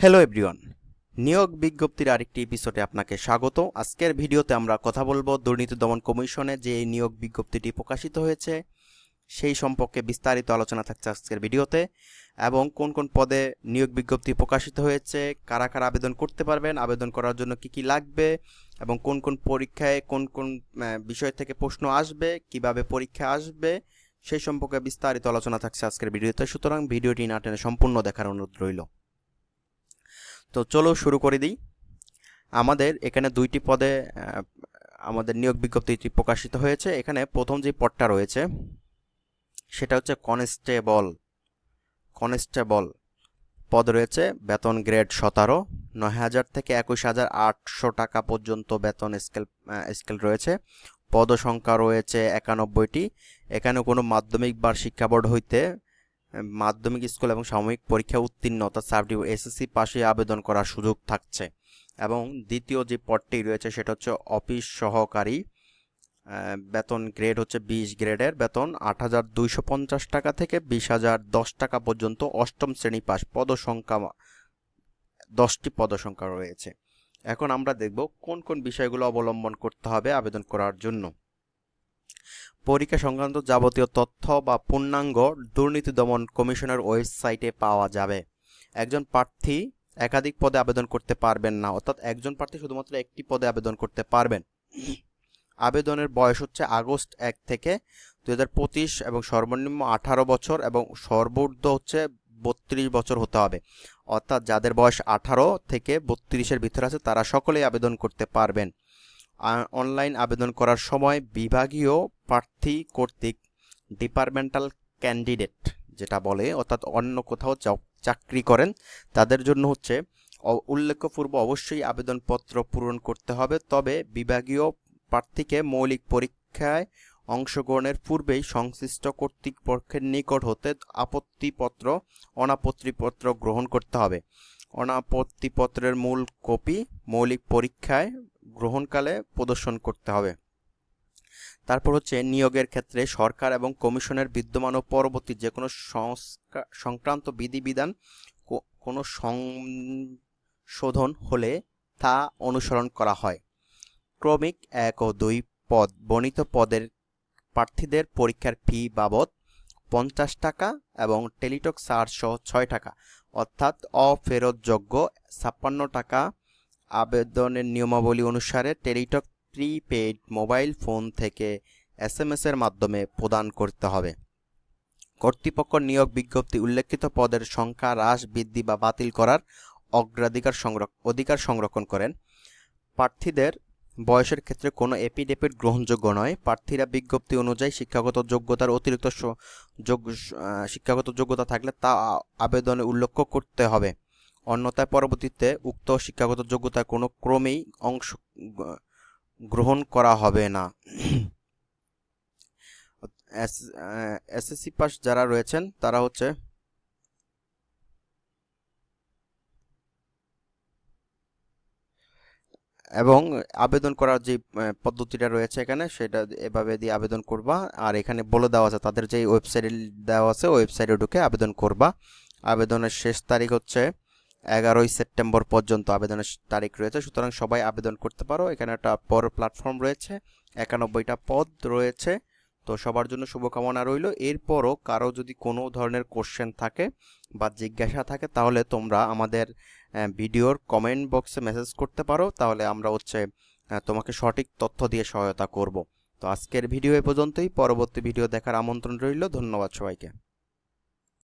Hello everyone নিয়োগ বিজ্ঞপ্তির আরেকটি এপিসোডে আপনাকে স্বাগত। আজকের ভিডিওতে আমরা কথা বলব দুর্নীতি দমন কমিশনে যে নিয়োগ বিজ্ঞপ্তিটি প্রকাশিত হয়েছে, সেই সম্পর্কে বিস্তারিত আলোচনা থাকছে আজকের ভিডিওতে। এবং কোন কোন পদে নিয়োগ বিজ্ঞপ্তি প্রকাশিত হয়েছে, কারা কারা আবেদন করতে পারবেন, আবেদন করার জন্য কি কি লাগবে, এবং কোন কোন পরীক্ষায় কোন কোন বিষয় থেকে প্রশ্ন আসবে, কীভাবে পরীক্ষা আসবে, সেই সম্পর্কে বিস্তারিত আলোচনা থাকছে আজকের ভিডিওতে। সুতরাং ভিডিওটি না টেনে সম্পূর্ণ দেখার অনুরোধ রইল। তো চলো শুরু করে দিই। আমাদের এখানে দুইটি পদে আমাদের নিয়োগ বিজ্ঞপ্তিটি প্রকাশিত হয়েছে। এখানে প্রথম যে পদটা রয়েছে, সেটা হচ্ছে কনস্টেবল। কনস্টেবল পদ রয়েছে বেতন গ্রেড সতেরো, নয় হাজার থেকে একুশ হাজার আটশো টাকা পর্যন্ত বেতন স্কেল স্কেল রয়েছে। পদ সংখ্যা রয়েছে একানব্বইটি। এখানে কোনো মাধ্যমিক বা শিক্ষা বোর্ড হইতে মাধ্যমিক স্কুল এবং সাময়িক পরীক্ষা উত্তীর্ণ, অর্থাৎ সাবডিউ এসএসসি পাশে আবেদন করার সুযোগ থাকছে। এবং দ্বিতীয় যে পদটি রয়েছে, সেটা হচ্ছে অফিস সহকারী বেতন গ্রেড হচ্ছে বিশ গ্রেডের বেতন আট হাজার দুইশো পঞ্চাশ টাকা থেকে বিশ হাজার দশ টাকা পর্যন্ত অষ্টম শ্রেণি পাস পদসংখ্যা দশটি পদসংখ্যা রয়েছে। এখন আমরা দেখব কোন কোন বিষয়গুলো অবলম্বন করতে হবে আবেদন করার জন্য। পরীক্ষা সংক্রান্ত যাবতীয় তথ্য বা পূর্ণাঙ্গ দুর্নীতি দমন কমিশনের ওয়েবসাইটে পাওয়া যাবে। একজন প্রার্থী একাধিক পদে আবেদন করতে পারবেন না, অর্থাৎ একজন প্রার্থী শুধুমাত্র একটি পদে আবেদন করতে পারবেন। আবেদনের বয়স হচ্ছে আগস্ট এক থেকে দুই হাজার পঁচিশ এবং সর্বনিম্ন আঠারো বছর এবং সর্বোর্ধ হচ্ছে বত্রিশ বছর হতে হবে। অর্থাৎ যাদের বয়স আঠারো থেকে বত্রিশের ভিতরে আছে, তারা সকলেই আবেদন করতে পারবেন। অনলাইন আবেদন করার সময় বিভাগীয় প্রার্থী কর্তৃক ডিপার্টমেন্টাল ক্যান্ডিডেট যেটা বলে, অর্থাৎ অন্য কোথাও চাক- চাকরি করেন, তাদের জন্য হচ্ছে উল্লেখপূর্ব অবশ্যই আবেদনপত্র পূরণ করতে হবে। তবে বিভাগীয় প্রার্থীকে মৌলিক পরীক্ষায় অংশগ্রহণের পূর্বেই সংশ্লিষ্ট কর্তৃপক্ষের নিকট হতে আপত্তিপত্র, অনাপত্তিপত্র গ্রহণ করতে হবে। অনাপত্তিপত্রের মূল কপি মৌলিক পরীক্ষায় গ্রহণকালে প্রদর্শন করতে হবে। তারপর হচ্ছে নিয়োগের ক্ষেত্রে সরকার এবং কমিশনের বিদ্যমান ও পরবর্তী যে কোনো সংক্রান্ত বিধিবিধান কোনো সংশোধন হলে তা অনুসরণ করা হয়। ক্রমিক এক ও দুই পদ, বর্ণিত পদের প্রার্থীদের পরীক্ষার ফি বাবদ পঞ্চাশ টাকা এবং টেলিটক চার্জ সহ ছয় টাকা, অর্থাৎ অফেরতযোগ্য ছাপ্পান্ন টাকা আবেদনের নিয়মাবলী অনুসারে টেলিটক প্রিপেইড মোবাইল ফোন থেকে এস এম এর মাধ্যমে প্রদান করতে হবে। কর্তৃপক্ষ নিয়োগ বিজ্ঞপ্তি উল্লেখিত পদের সংখ্যা হ্রাস, বৃদ্ধি বা বাতিল করার অগ্রাধিকার অধিকার সংরক্ষণ করেন। প্রার্থীদের বয়সের ক্ষেত্রে কোনো এপিডেপিট গ্রহণযোগ্য নয়। প্রার্থীরা বিজ্ঞপ্তি অনুযায়ী শিক্ষাগত যোগ্যতার অতিরিক্ত শিক্ষাগত যোগ্যতা থাকলে তা আবেদনে উল্লেখ করতে হবে। অন্যথায় পরবর্তীতে উক্ত শিক্ষাগত যোগ্যতার কোনো ক্রমেই অংশ গ্রহণ করা হবে না। এসএসসি পাস যারা রয়েছেন, তারা হচ্ছে এবং আবেদন করার যে পদ্ধতিটা রয়েছে এখানে, সেটা এভাবে দিয়ে আবেদন করবা। আর এখানে বলে দেওয়া আছে, তাদের যে ওয়েবসাইটে দেওয়া আছে, ওয়েবসাইটে ঢুকে আবেদন করবা। আবেদনের শেষ তারিখ হচ্ছে এগারোই সেপ্টেম্বর পর্যন্ত আবেদনের তারিখ রয়েছে। সুতরাং সবাই আবেদন করতে পারো। এখানে একটা পর প্ল্যাটফর্ম রয়েছে। একানব্বইটা পদ রয়েছে। তো সবার জন্য শুভকামনা রইল। এরপরও কারও যদি কোনো ধরনের কোশ্চেন থাকে বা জিজ্ঞাসা থাকে, তাহলে তোমরা আমাদের ভিডিওর কমেন্ট বক্সে মেসেজ করতে পারো। তাহলে আমরা হচ্ছে তোমাকে সঠিক তথ্য দিয়ে সহায়তা করব। তো আজকের ভিডিও এ পর্যন্তই। পরবর্তী ভিডিও দেখার আমন্ত্রণ রইল। ধন্যবাদ সবাইকে।